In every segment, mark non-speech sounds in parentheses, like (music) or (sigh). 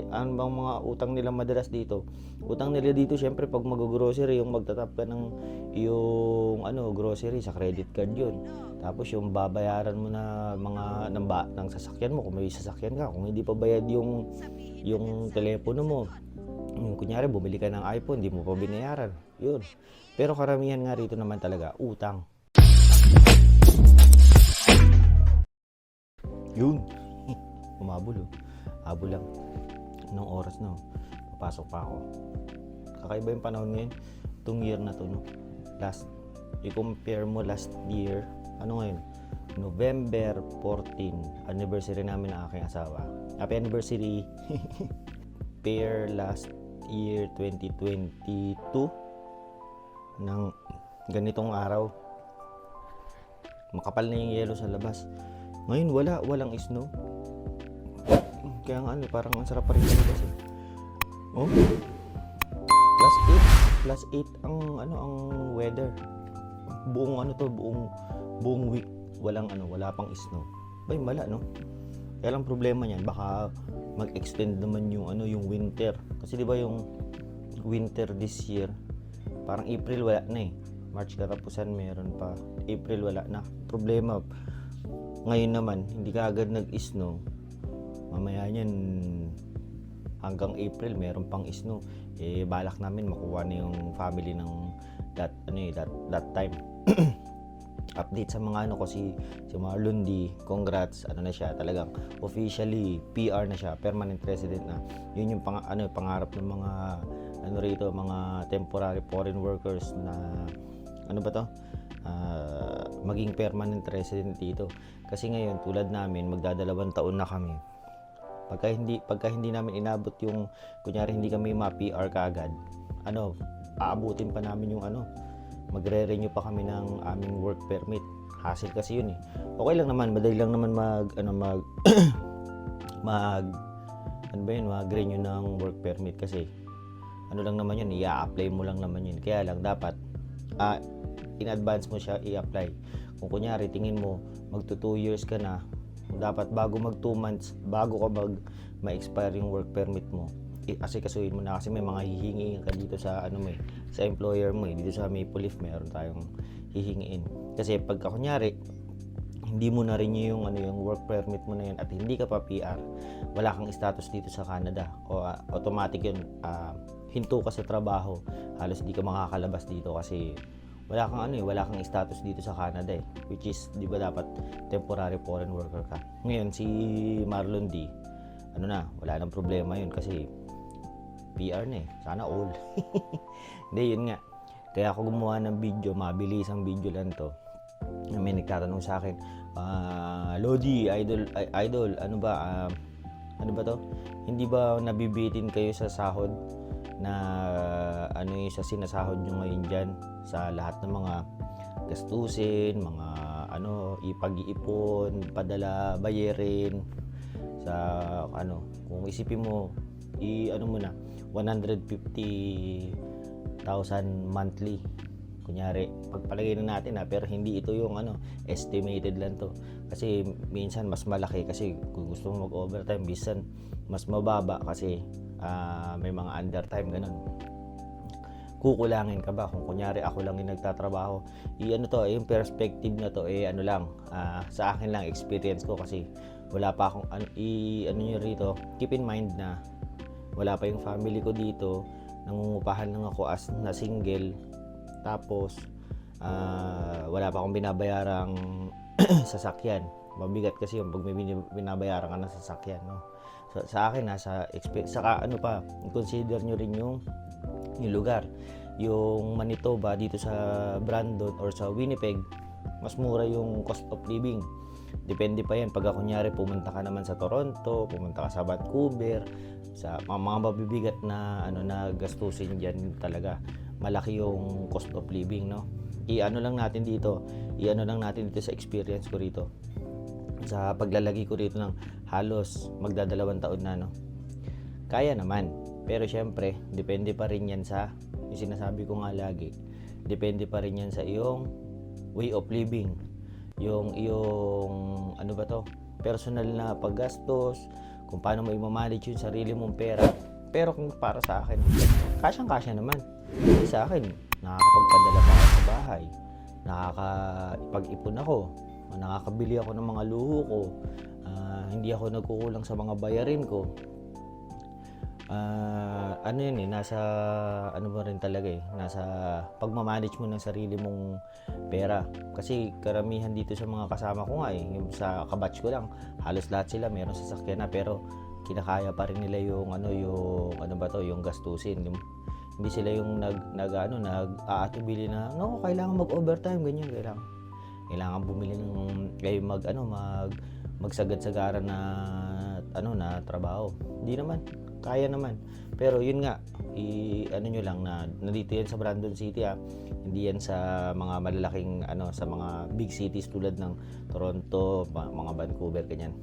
Kasi ano bang mga utang nila madalas dito? Utang nila dito syempre pag mag-grocery, yung magtatap ka ng yung ano, grocery sa credit card yun. Tapos yung babayaran mo na mga ng, ba, ng sasakyan mo kung may sasakyan ka, kung hindi pa bayad yung yung telepono mo. Yung kunyari bumili ka ng iPhone, hindi mo pa binayaran. Yun. Pero karamihan nga rito naman talaga utang. Yun. (laughs) Umabol oh. Habol lang. Nung oras na oh. Papasok pa ako. Kakaiba yung panahon ngayon. Itong year na to no. Last. I-compare mo last year. Ano ngayon? November 14. Anniversary namin ng aking asawa. Happy anniversary. (laughs) Pair last year 2022 ng ganitong araw. Makapal na yung yelo sa labas. Ngayon wala, walang snow. Kaya nga ano, parang ang sarap pa rin eh. Oh. Plus 8, plus 8 ang ano ang weather. Buong ano to, buong buong week walang ano, wala pang snow. Bay, wala no. Kaya lang problema niyan, baka mag-extend naman yung ano, yung winter. Kasi 'di ba yung winter this year, parang April wala na eh. March katapusan meron pa. April wala na. Problema, ngayon naman, hindi ka nag-snow. Mamaya niyan, hanggang April, meron pang snow. Eh, balak namin makuha na yung family ng that, ano eh, that, that time. (clears throat) Update sa mga ano ko si, si Marlon D. Congrats, ano na siya, talagang officially PR na siya, permanent resident na. Yun yung pang, ano, pangarap ng mga ano rito, mga temporary foreign workers na ano ba to? Ah, maging permanent resident dito. Kasi ngayon tulad namin magdadalawang taon na kami. Pagka hindi pagka hindi namin inabot yung kunyari hindi kami ma-PR kaagad, ano, aabutin pa namin yung ano, magre-renew pa kami ng aming work permit. Hassle kasi yun eh. Okay lang naman, madali lang naman mag ano mag (coughs) mag ano ba yun, mag-renew ng work permit kasi ano lang naman yun, i-apply mo lang naman yun. Kaya lang dapat ah, in advance mo siya i-apply. Kung kunyari tingin mo magto 2 years ka na, dapat bago mag 2 months, bago ka mag ma-expire yung work permit mo, i- asikasuhin mo na kasi may mga hihingiin ka dito sa ano mo eh, sa employer mo eh. Dito sa Maple Leaf meron tayong hihingiin. Kasi pagka kunyari hindi mo na rin yung ano yung work permit mo na yun at hindi ka pa PR, wala kang status dito sa Canada o ah, automatic yun ah, hinto ka sa trabaho, halos hindi ka makakalabas dito kasi wala kang ano eh, wala kang status dito sa Canada eh, which is 'di ba dapat temporary foreign worker ka. Ngayon si Marlon D, ano na, wala nang problema yun kasi PR na eh. Sana all. (laughs) Hindi, yun nga. Kaya ako gumawa ng video, mabilis ang video lang to. May nagtatanong sa akin, ah, Lodi, idol, idol, ano ba, ah, ano ba to? Hindi ba nabibitin kayo sa sahod na ano yung sa sinasahod nyo ngayon dyan sa lahat ng mga gastusin, mga ano, ipag-iipon, padala, bayerin sa ano, kung isipin mo, i ano mo na 150,000 monthly. Kunyari pagpalagay na natin ha pero hindi ito yung ano estimated lang to. Kasi minsan mas malaki. Kasi kung gusto mo mag overtime minsan mas mababa kasi ah, may mga undertime ganun. Kukulangin ka ba? Kung kunyari ako lang yung nagtatrabaho i ano to yung perspective na to eh ano lang ah, sa akin lang experience ko kasi wala pa akong an, i ano nyo rito keep in mind na wala pa yung family ko dito nangungupahan lang ako as na single tapos ah, wala pa akong binabayarang (clears throat) sasakyan. Mabigat kasi yung pag may bin- binabayaran ka ng sasakyan no so, sa akin nasa experience saka ano pa consider nyo rin yung yung lugar. Yung Manitoba dito sa Brandon or sa Winnipeg mas mura yung cost of living. Depende pa yan. Pag kunyari pumunta ka naman sa Toronto pumunta ka sa Vancouver sa mga, mga mabibigat na ano na gastusin diyan talaga. Malaki yung cost of living no? I-ano lang natin dito. I-ano lang natin dito sa experience ko rito. Sa paglalagay ko rito ng halos magdadalawang taon na no kaya naman pero syempre depende pa rin yan sa yung sinasabi ko nga lagi depende pa rin yan sa iyong way of living yung iyong ano ba to personal na paggastos kung paano mo i-manage yung sarili mong pera. Pero kung para sa akin, kasyang-kasya naman. Sa akin, nakakapagpadala pa sa bahay. Nakakapag-ipon ako. Nakakabili ako ng mga luho ko. Hindi ako nagkukulang sa mga bayarin ko. Ah, ano yun eh, nasa ano mo rin talaga eh, nasa pagmamanage mo ng sarili mong pera. Kasi karamihan dito sa mga kasama ko nga eh, yung sa kabatch ko lang, halos lahat sila meron sasakyan na pero kinakaya pa rin nila yung ano yung ano ba to, yung gastusin. Yung, hindi sila yung nag nag ano nag aatubili na no kailangan mag-overtime ganyan kailangan kailangan bumili ng kayo mag ano mag magsagad-sagaran na ano na trabaho. Hindi naman kaya naman. Pero yun nga, i ano nyo lang na nandito yan sa Brandon City ah. Hindi yan sa mga malalaking ano sa mga big cities tulad ng Toronto, mga Vancouver ganyan.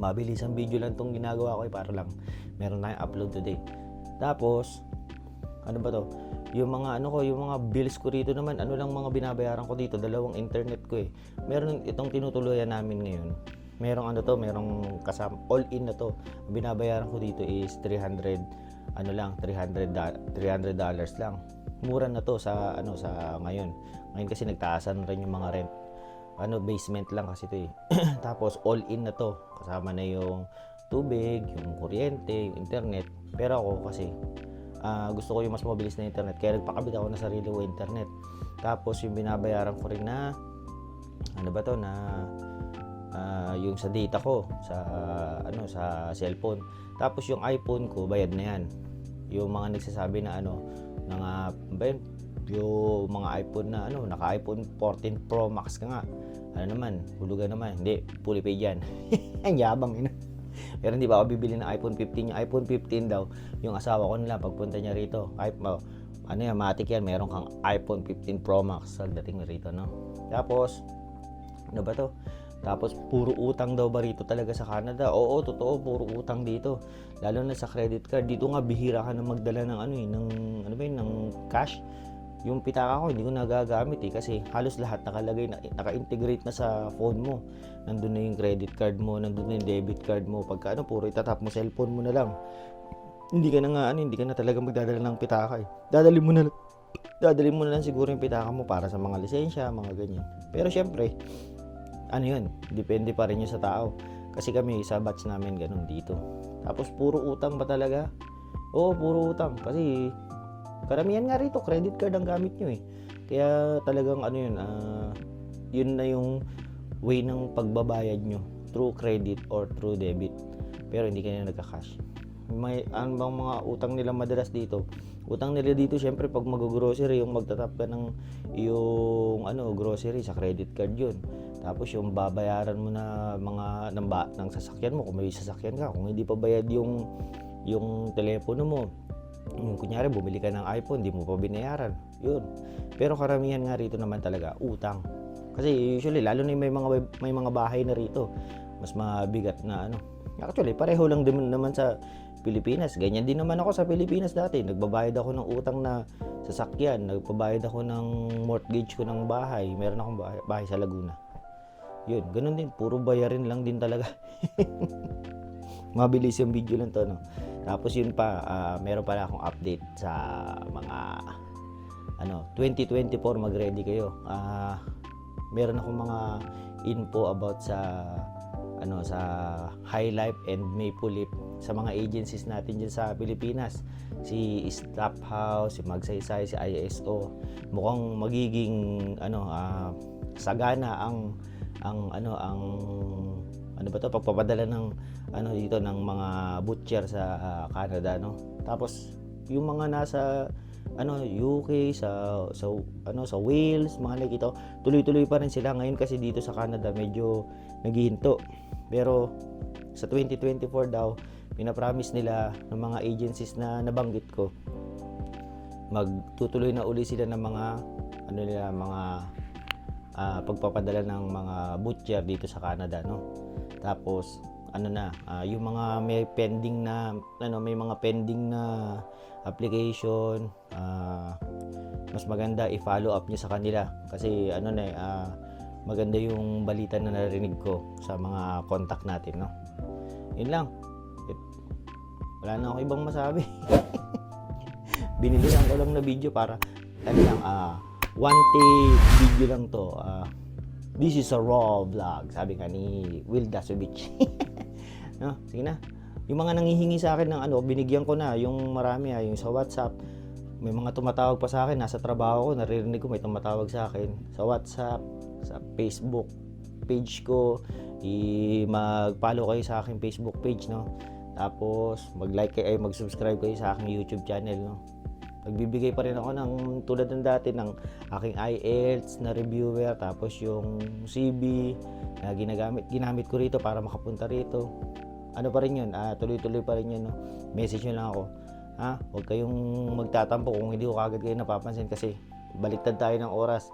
Mabilis ang video lang tong ginagawa ko eh, para lang meron tayong upload today. Tapos ano ba to? Yung mga ano ko, yung mga bills ko rito naman, ano lang mga binabayaran ko dito, dalawang internet ko eh. Meron itong tinutuluyan namin ngayon. Merong ano to, merong kasama all in na to. Ang binabayaran ko dito is 300 ano lang, 300 da- 300 dollars lang. Mura na to sa ano sa ngayon. Ngayon kasi nagtaasan rin yung mga rent. Ano basement lang kasi to eh. (clears throat) Tapos all in na to. Kasama na yung tubig, yung kuryente, yung internet. Pero ako kasi ah, gusto ko yung mas mabilis na internet. Kaya nagpakabit ako ng sarili ko internet. Tapos yung binabayaran ko rin na ano ba to na ah, yung sa data ko sa ano sa cellphone. Tapos yung iPhone ko bayad na yan. Yung mga nagsasabi na ano ba yun? yung mga iPhone na ano naka iPhone 14 Pro Max ka nga. Ano naman hulugan naman. Hindi fully paid yan. (laughs) Ang yabang ina pero hindi ba ako bibili ng iPhone 15? Yung iPhone 15 daw, yung asawa ko nila, pagpunta niya rito, ay, oh, ano yan, matik yan, meron kang iPhone 15 Pro Max pagdating mo rito, no? Tapos, ano ba to? Tapos, puro utang daw ba rito talaga sa Canada? Oo, totoo, puro utang dito. Lalo na sa credit card. Dito nga, bihira ka na magdala ng ano eh, ng, ano ba yun, ng cash. Yung pitaka ko, hindi ko nagagamit eh, kasi halos lahat nakalagay, na, naka-integrate na sa phone mo nandun na yung credit card mo, nandun na yung debit card mo. Pagka ano, puro itatap mo cellphone mo na lang. Hindi ka na nga ano, hindi ka na talaga magdadala ng pitaka eh. Dadali mo na dadali mo na lang siguro yung pitaka mo para sa mga lisensya, mga ganyan. Pero syempre, ano yun, depende pa rin yun sa tao. Kasi kami sa batch namin ganun dito. Tapos puro utang ba talaga? Oo, puro utang. Kasi karamihan nga rito, credit card ang gamit nyo eh. Kaya talagang ano yun, ah, yun na yung way ng pagbabayad nyo through credit or through debit. Pero hindi kayo nagka-cash. May ano bang mga utang nila madalas dito utang nila dito syempre pag mag-grocery yung magtatap ka ng yung ano grocery sa credit card yun. Tapos yung babayaran mo na mga ng, ng sasakyan mo kung may sasakyan ka kung hindi pa bayad yung yung telepono mo yung kunyari bumili ka ng iPhone di mo pa binayaran yun pero karamihan nga rito naman talaga utang kasi usually lalo na yung may mga may mga bahay na rito, mas mabigat na ano. Actually, pareho lang din naman sa Pilipinas. Ganyan din naman ako sa Pilipinas dati. Nagbabayad ako ng utang na sasakyan, nagbabayad ako ng mortgage ko ng bahay. Meron akong bahay, bahay sa Laguna. Yun, ganun din. Puro bayarin lang din talaga. (laughs) Mabilis yung video lang to, no? Tapos yun pa, ah, meron pala akong update sa mga ano, 2024 mag-ready kayo. Ah, meron akong mga info about sa ano sa High Life and Maple Leaf sa mga agencies natin dyan sa Pilipinas si Stop House, si Magsaysay, si ISO mukhang magiging ano ah, sagana ang ang ano ang ano ba to? Pagpapadala ng ano dito ng mga butcher sa ah, Canada no? Tapos yung mga nasa ano UK sa sa ano sa Wales mga like ito tuloy-tuloy pa rin sila ngayon kasi dito sa Canada medyo naghihinto. Pero sa 2024 daw pinapromise nila ng mga agencies na nabanggit ko magtutuloy na uli sila ng mga ano nila mga ah, pagpapadala ng mga butcher dito sa Canada no tapos ano na ah, yung mga may pending na ano may mga pending na application ah, mas maganda i-follow up niyo sa kanila kasi ano na ah, maganda yung balita na narinig ko sa mga contact natin no Yun lang. Wala na akong ibang masabi. (laughs) Binili lang ko lang na video para ano lang, ah, one take video lang to. Ah, this is a raw vlog, sabi nga ni Will Dasovich. (laughs) no, sige na. Yung mga nangihingi sa akin ng ano, binigyan ko na yung marami ah, yung sa WhatsApp. May mga tumatawag pa sa akin, nasa trabaho ko, naririnig ko may tumatawag sa akin sa WhatsApp, sa Facebook page ko, i mag-follow kayo sa aking Facebook page, no? Tapos, mag-like kayo, ay mag-subscribe kayo sa aking YouTube channel, no? Nagbibigay pa rin ako ng tulad ng dati ng aking IELTS na reviewer, tapos yung CV na ginagamit, ginamit ko rito para makapunta rito. Ano pa rin yun, ah, tuloy-tuloy pa rin yun, no? Message nyo lang ako. Ha? Huwag kayong magtatampo kung hindi ko kagad kayo napapansin kasi baliktad tayo ng oras.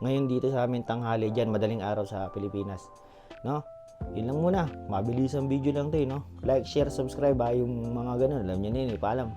Ngayon dito sa amin tanghali dyan, madaling araw sa Pilipinas. No? Yun lang muna. Mabilis ang video lang to eh, no? Like, share, subscribe ha, yung mga ganun. Alam niyo na yun, eh, paalam.